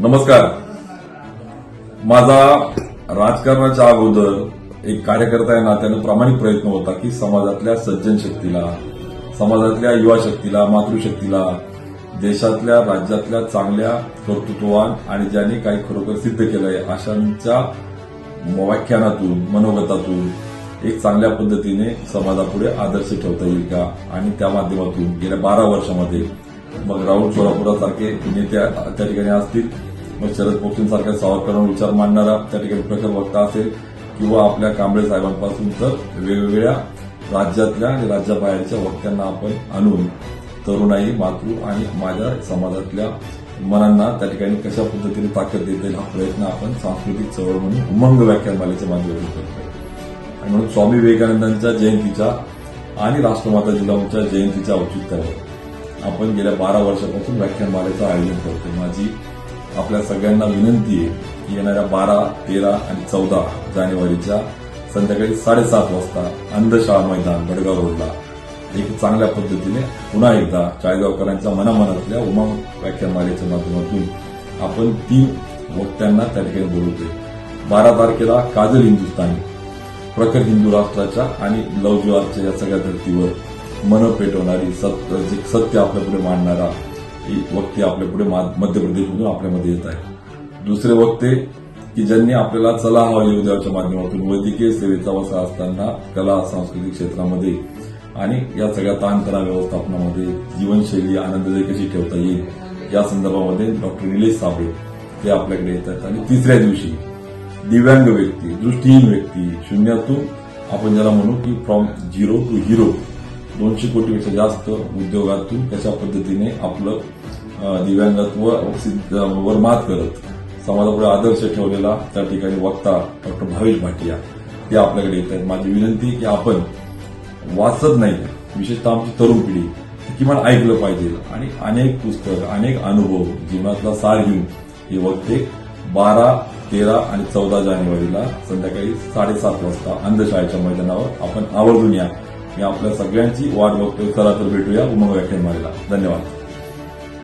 नमस्कार. माझा राजकारणाच्या अगोदर एक कार्यकर्ता या नात्यानं प्रामाणिक प्रयत्न होता की समाजातल्या सज्जन शक्तीला समाजातल्या युवा शक्तीला मातृशक्तीला देशातल्या राज्यातल्या चांगल्या कर्तृत्ववान आणि ज्यांनी काही खरोखर सिद्ध केलंय अशांच्या व्याख्यानातून मनोगतातून एक चांगल्या पद्धतीने समाजापुढे आदर्श ठेवता येईल का? आणि त्या माध्यमातून गेल्या बारा वर्षामध्ये मग राहुल सोलापुरासारखे नेते त्या ठिकाणी असतील. मग शरद पोखरींसारख्या सावरकरांवर विचार मांडणारा त्या ठिकाणी प्रखर वक्ता असेल किंवा आपल्या कांबळे साहेबांपासून तर वेगवेगळ्या राज्यातल्या आणि राज्याबाहेरच्या वक्त्यांना आपण आणून तरुणाई मातृ आणि माझ्या समाजातल्या मनांना त्या ठिकाणी कशा पद्धतीने ताकद देता येईल हा प्रयत्न आपण सांस्कृतिक चळवळ म्हणून उमंग व्याख्यानमालेच्या माध्यमातून करतोय आणि म्हणून स्वामी विवेकानंदांच्या जयंतीच्या आणि राष्ट्रमाता जिजाऊंच्या जयंतीच्या औचित्यावर आपण गेल्या बारा वर्षापासून व्याख्यानमालेचं आयोजन करतोय. माझी आपल्या सगळ्यांना विनंती आहे की येणाऱ्या बारा तेरा आणि चौदा जानेवारीच्या संध्याकाळी साडेसात वाजता अंधशाळा मैदान गडगाव रोडला एक चांगल्या पद्धतीने पुन्हा एकदा चाळीसगावकरांच्या मनामनातल्या उमा व्याख्यानमालेच्या माध्यमातून आपण तीन वक्त्यांना त्या ठिकाणी बोलवतोय. बारा तारखेला काजल हिंदुस्थानी प्रखर हिंदू राष्ट्राच्या आणि लव जिहादच्या या सगळ्या धर्तीवर मन पेटवणारी सत्य जे सत्य आपल्यापुढे मांडणारा ही वक्ते आपल्यापुढे मध्य प्रदेशमधून आपल्यामध्ये येत आहे. दुसरे वक्ते की ज्यांनी आपल्याला चला हवा येऊ माध्यमातून वैद्यकीय सेवेचा वसा असताना कला सांस्कृतिक क्षेत्रामध्ये आणि या सगळ्या ताणतणाव व्यवस्थापनामध्ये जीवनशैली आनंददायी कशी ठेवता येईल या संदर्भामध्ये डॉक्टर निलेश साबळे ते आपल्याकडे येतात आणि तिसऱ्या दिवशी दिव्यांग व्यक्ती दृष्टीहीन व्यक्ती शून्यातून आपण ज्याला म्हणू की फ्रॉम झिरो टू हिरो दोनशे कोटीपेक्षा जास्त उद्योगातून कशा पद्धतीने आपलं दिव्यांगत्व सिद्ध- वर मात करत समाजापुढे आदर्श ठेवलेला त्या ठिकाणी वक्ता डॉक्टर भावेश भाटिया ते आपल्याकडे येत आहेत. माझी विनंती की आपण वाचत नाही विशेषतः आमची तरुण पिढी किमान ऐकलं पाहिजे. आणि अनेक पुस्तक अनेक अनुभव जीवनातला सार घेऊन हे वक्ते बारा तेरा आणि चौदा जानेवारीला संध्याकाळी साडेसात वाजता अंधशाळेच्या मैदानावर आपण आवर्जून या. मी आपल्या सगळ्यांची वाट बघतोय चला तर भेटूया उमंग व्याख्यानमालेला धन्यवाद.